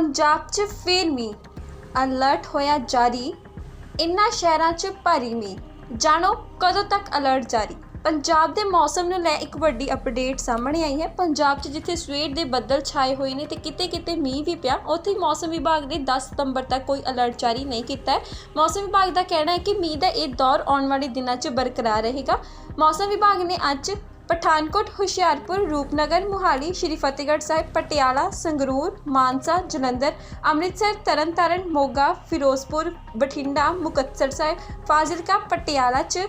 ਪੰਜਾਬ 'ਚ ਫੇਰ ਮੀਂਹ। ਅਲਰਟ ਹੋਇਆ ਜਾਰੀ। ਇਨ੍ਹਾਂ ਸ਼ਹਿਰਾਂ 'ਚ ਭਾਰੀ ਮੀਂਹ। ਜਾਣੋ ਕਦੋਂ ਤੱਕ ਅਲਰਟ ਜਾਰੀ? ਪੰਜਾਬ ਦੇ ਮੌਸਮ ਨੂੰ ਲੈ ਇੱਕ ਵੱਡੀ ਅਪਡੇਟ ਸਾਹਮਣੇ ਆਈ ਹੈ। ਪੰਜਾਬ 'ਚ ਜਿੱਥੇ ਸਵੇਰ ਦੇ ਬੱਦਲ ਛਾਏ ਹੋਏ ਨੇ ਤੇ ਕਿਤੇ-ਕਿਤੇ ਮੀਂਹ ਵੀ ਪਿਆ, ਉੱਥੇ ਮੌਸਮ ਵਿਭਾਗ ਨੇ 10 ਸਤੰਬਰ ਤੱਕ ਕੋਈ ਅਲਰਟ ਜਾਰੀ ਨਹੀਂ ਕੀਤਾ ਹੈ। ਮੌਸਮ ਵਿਭਾਗ ਦਾ ਕਹਿਣਾ ਹੈ ਕਿ ਮੀਂਹ ਦਾ ਇਹ ਦੌਰ ਆਉਣ ਵਾਲੇ ਦਿਨਾਂ 'ਚ ਬਰਕਰਾਰ ਰਹੇਗਾ। ਮੌਸਮ ਵਿਭਾਗ ਨੇ ਅੱਜ ਪਠਾਨਕੋਟ, ਹੁਸ਼ਿਆਰਪੁਰ, ਰੂਪਨਗਰ, ਮੁਹਾਲੀ, ਸ਼੍ਰੀ ਫਤਿਹਗੜ੍ਹ ਸਾਹਿਬ, ਪਟਿਆਲਾ, ਸੰਗਰੂਰ, ਮਾਨਸਾ, ਜਲੰਧਰ, ਅੰਮ੍ਰਿਤਸਰ, ਤਰਨਤਾਰਨ, ਮੋਗਾ, ਫਿਰੋਜ਼ਪੁਰ, ਬਠਿੰਡਾ, ਮੁਕਤਸਰ ਸਾਹਿਬ, ਫਾਜ਼ਿਲਕਾ, ਪਟਿਆਲਾ 'ਚ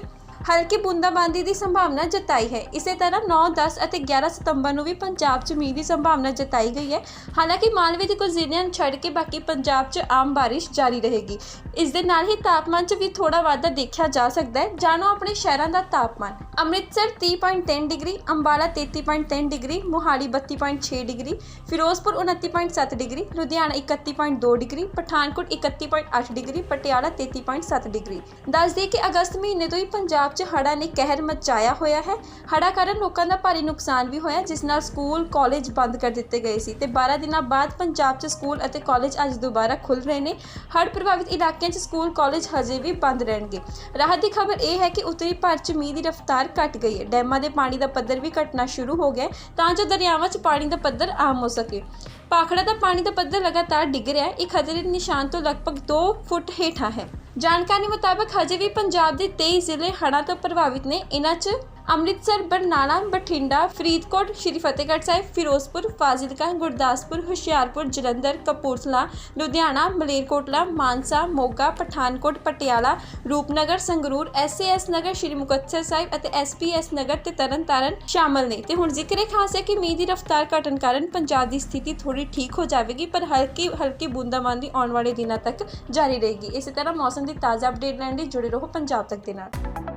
ਹਲਕੀ ਬੂੰਦਾਬਾਂਦੀ ਦੀ ਸੰਭਾਵਨਾ ਜਤਾਈ ਹੈ। ਇਸੇ ਤਰ੍ਹਾਂ 9 10 ਅਤੇ 11 ਸਤੰਬਰ ਨੂੰ ਵੀ ਪੰਜਾਬ 'ਚ ਮੀਂਹ ਦੀ ਸੰਭਾਵਨਾ ਜਤਾਈ ਗਈ ਹੈ। ਹਾਲਾਂਕਿ ਮਾਲਵੇ ਦੇ ਕੁਝ ਜ਼ਿਲ੍ਹਿਆਂ ਨੂੰ ਛੱਡ ਕੇ ਬਾਕੀ ਪੰਜਾਬ 'ਚ ਆਮ ਬਾਰਿਸ਼ ਜਾਰੀ ਰਹੇਗੀ। ਇਸ ਦੇ ਨਾਲ ਹੀ ਤਾਪਮਾਨ 'ਚ ਵੀ ਥੋੜਾ ਵਾਧਾ ਦੇਖਿਆ ਜਾ ਸਕਦਾ ਹੈ। ਜਾਣੋ ਆਪਣੇ ਸ਼ਹਿਰਾਂ ਦਾ ਤਾਪਮਾਨ। Amritsar 30.3 degree, Ambala 33.3 degree, Mohali 32.6 degree, Firozpur 29.7 degree, Ludhiana 31.2 degree, Pathankot 31.8 degree, Patiala 33.7 degree. ਦੱਸ ਦਈਏ ਕਿ ਅਗਸਤ ਮਹੀਨੇ ਤੋਂ ਹੀ ਪੰਜਾਬ 'ਚ ਹੜ੍ਹਾਂ ਨੇ ਕਹਿਰ ਮਚਾਇਆ ਹੋਇਆ ਹੈ। ਹੜ੍ਹਾਂ ਕਾਰਨ ਲੋਕਾਂ ਦਾ ਭਾਰੀ ਨੁਕਸਾਨ ਵੀ ਹੋਇਆ, ਜਿਸ ਨਾਲ ਸਕੂਲ, ਕਾਲਜ ਬੰਦ ਕਰ ਦਿੱਤੇ ਗਏ ਸੀ ਤੇ 12 ਦਿਨਾਂ ਬਾਅਦ ਪੰਜਾਬ 'ਚ ਸਕੂਲ ਅਤੇ ਕਾਲਜ ਅੱਜ ਦੁਬਾਰਾ ਖੁੱਲ ਰਹੇ ਨੇ। ਹੜ੍ਹ ਪ੍ਰਭਾਵਿਤ ਇਲਾਕਿਆਂ 'ਚ ਸਕੂਲ, ਕਾਲਜ ਹਜੇ ਵੀ ਬੰਦ ਰਹਿਣਗੇ। ਰਾਹਤ ਦੀ ਖਬਰ ਇਹ ਹੈ ਕਿ ਉੱਤਰੀ ਭਾਰਤ 'ਚ ਮੀਂਹ ਦੀ ਰਫ਼ਤਾਰ ਘਟ ਗਈ ਹੈ। ਡੈਮਾਂ ਦੇ ਪਾਣੀ ਦਾ ਪੱਧਰ ਵੀ ਘਟਣਾ ਸ਼ੁਰੂ ਹੋ ਗਿਆ ਤਾਂ ਜੋ ਦਰਿਆਵਾਂ 'ਚ ਪਾਣੀ ਦਾ ਪੱਧਰ ਆਮ ਹੋ ਸਕੇ। ਭਾਖੜਾ ਦਾ ਪਾਣੀ ਦਾ ਪੱਧਰ ਲਗਾਤਾਰ ਡਿੱਗ ਰਿਹਾ ਹੈ। ਇਹ ਖਤਰੇ ਦੇ ਨਿਸ਼ਾਨ ਤੋਂ ਲਗਭਗ 2 ਫੁੱਟ ਹੇਠਾਂ ਹੈ। ਜਾਣਕਾਰੀ ਮੁਤਾਬਕ ਹਜੇ ਵੀ ਪੰਜਾਬ ਦੇ 23 ਜ਼ਿਲ੍ਹੇ ਹੜ੍ਹਾਂ ਤੋਂ ਪ੍ਰਭਾਵਿਤ ਨੇ। ਇਹਨਾਂ 'ਚ ਅੰਮ੍ਰਿਤਸਰ, ਬਰਨਾਲਾ, ਬਠਿੰਡਾ, ਫਰੀਦਕੋਟ, ਸ਼੍ਰੀ ਫਤਿਹਗੜ੍ਹ ਸਾਹਿਬ, ਫਿਰੋਜ਼ਪੁਰ, ਫਾਜ਼ਿਲਕਾ, ਗੁਰਦਾਸਪੁਰ, ਹੁਸ਼ਿਆਰਪੁਰ, ਜਲੰਧਰ, ਕਪੂਰਥਲਾ, ਲੁਧਿਆਣਾ, ਮਲੇਰਕੋਟਲਾ, ਮਾਨਸਾ, ਮੋਗਾ, ਪਠਾਨਕੋਟ, ਪਟਿਆਲਾ, ਰੂਪਨਗਰ, ਸੰਗਰੂਰ ਐਸਏਐਸ ਨਗਰ, ਸ਼੍ਰੀ ਮੁਕਤਸਰ ਸਾਹਿਬ ਅਤੇ ਐਸਪੀਐਸ ਨਗਰ ਤੇ ਤਰਨਤਾਰਨ ਸ਼ਾਮਲ ਨੇ। ਤੇ ਹੁਣ ਜ਼ਿਕਰ ਇਹ ਖਾਸ ਹੈ ਕਿ ਮੀਂਹ ਦੀ ਰਫ਼ਤਾਰ ਘਟਣ ਕਾਰਨ ਪੰਜਾਬ ਦੀ ਸਥਿਤੀ ਥੋੜੀ ਠੀਕ ਹੋ ਜਾਵੇਗੀ, ਪਰ ਹਲਕੀ ਹਲਕੀ ਬੂੰਦਾਬਾਂਦੀ ਆਉਣ ਵਾਲੇ ਦਿਨਾਂ ਤੱਕ ਜਾਰੀ ਰਹੇਗੀ। ਇਸੇ ਤਰ੍ਹਾਂ ਮੌਸਮ ਦੀ ਤਾਜ਼ਾ ਅਪਡੇਟ ਲੈਣ ਲਈ ਜੁੜੇ ਰਹੋ ਪੰਜਾਬ ਤੱਕ ਦੇ ਨਾਲ।